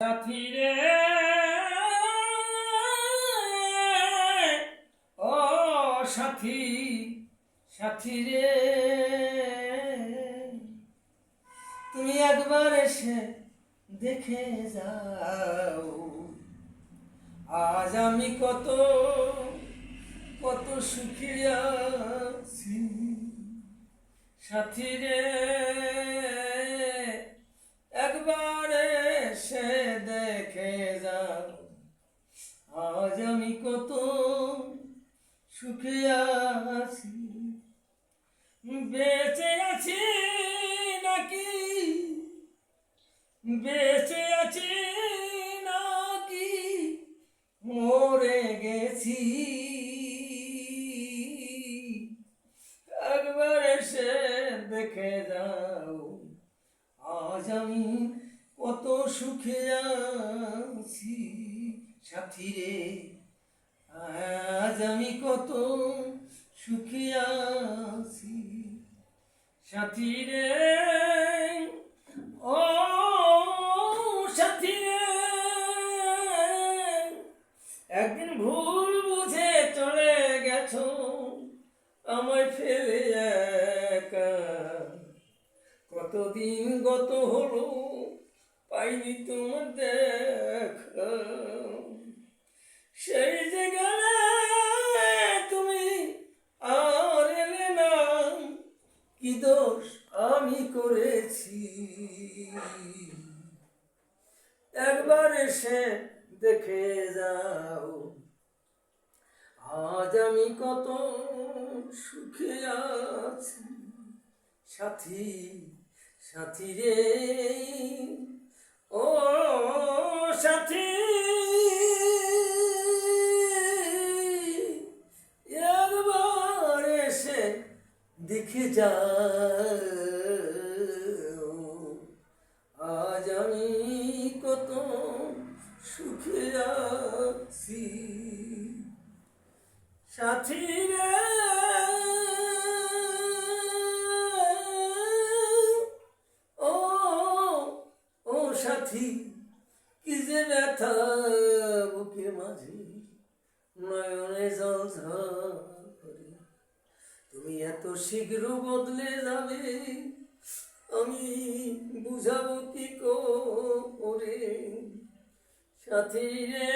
সাথী ও সাথী সাথী রে তুমি একবার এসে দেখে যাও। আজ আমি কত কত সুখী আছি। সাথী রে একবার এসে দেখে যাও। আজ আমি কত সুখে আছি। বেঁচে আছি নাকি? বেঁচে আছি নাকি? মরে গেছি। একবার এসে দেখে যাও। আজ আমি সুখে আছি সাথী রে আজ আমি কত সুখে আছি সাথী রে ও সাথী রে একদিন ভুল বুঝে চলে গেছো, আমায় ফেলে একা। কতদিন গত হলো পাইনি তোমার দেখা। সেই যে তুমি আর এলে না, কি দোষ আমি করেছি? একবার এসে দেখে যাও, আজ আমি কত সুখে আছি। সাথী সাথী রে ও সাথী একবার এসে দেখে যাও। আজ আমি কত সুখে আছি। সাথী রে ও ও সাথী, কি যে ব্যথা বুকের মাঝে, নয়নে জল তুমি এত শীঘ্র বদলে যাবে, আমি বুঝাবো কি করে? সাথী রে,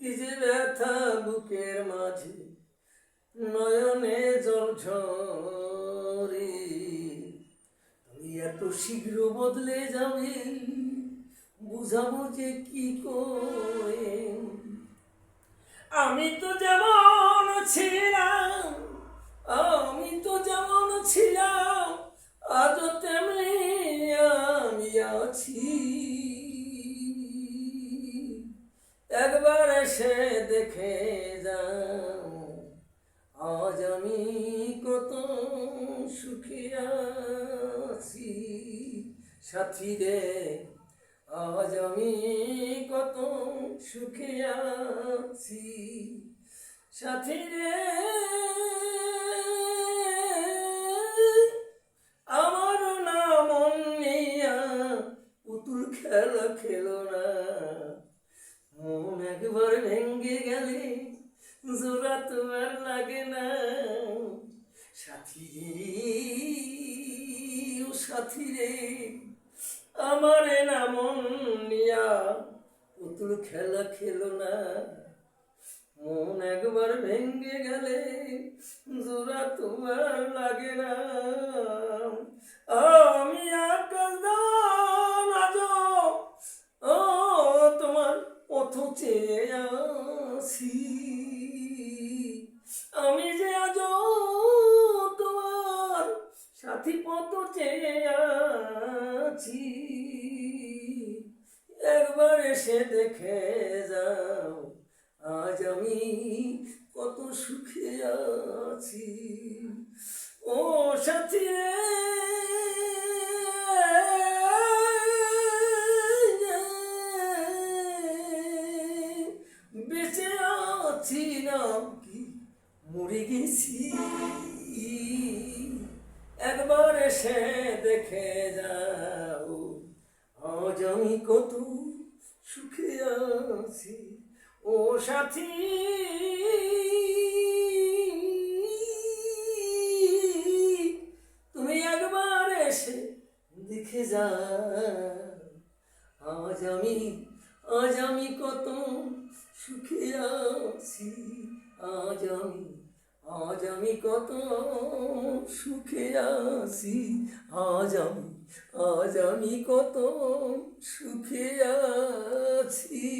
কি যে ব্যথা বুকের মাঝে এত শীঘ্র বদলে যাবে বুঝাবো যে কি করে আমি তো যেমন ছিলাম, আমি তো যেমন ছিলাম আজ তেমনি আমি আছি। একবার এসে দেখে যাও। আজ আমি কত সুখী আছি, সাথী রে। আজ আমি কত সুখে আছি, সাথী রে। আমার নাম নিয়া পুতুল খেলা, খেলো না। মন একবার ভেঙ্গে গেলে জোড়া তোমার লাগে না। সাথী ও সাথী রে, আমার নাম নিয়া পুতুল খেলা খেলো না। মন একবার ভেঙ্গে গেলে জোড়া তোমার লাগে না। সাথী পত আছি। একবার এসে দেখে যাও আজ আমি কত সুখে আছি। ও সাথী একবার এসে দেখ যাও। আমি কত সুখে আছি। ও সাথী, তুমি একবার এসে দেখে যাও। আজ আমি আজ আমি কত সুখে আছি। আজ আমি আজ আমি কত সুখে আছি আজ আমি আজ আমি কত সুখে আছি।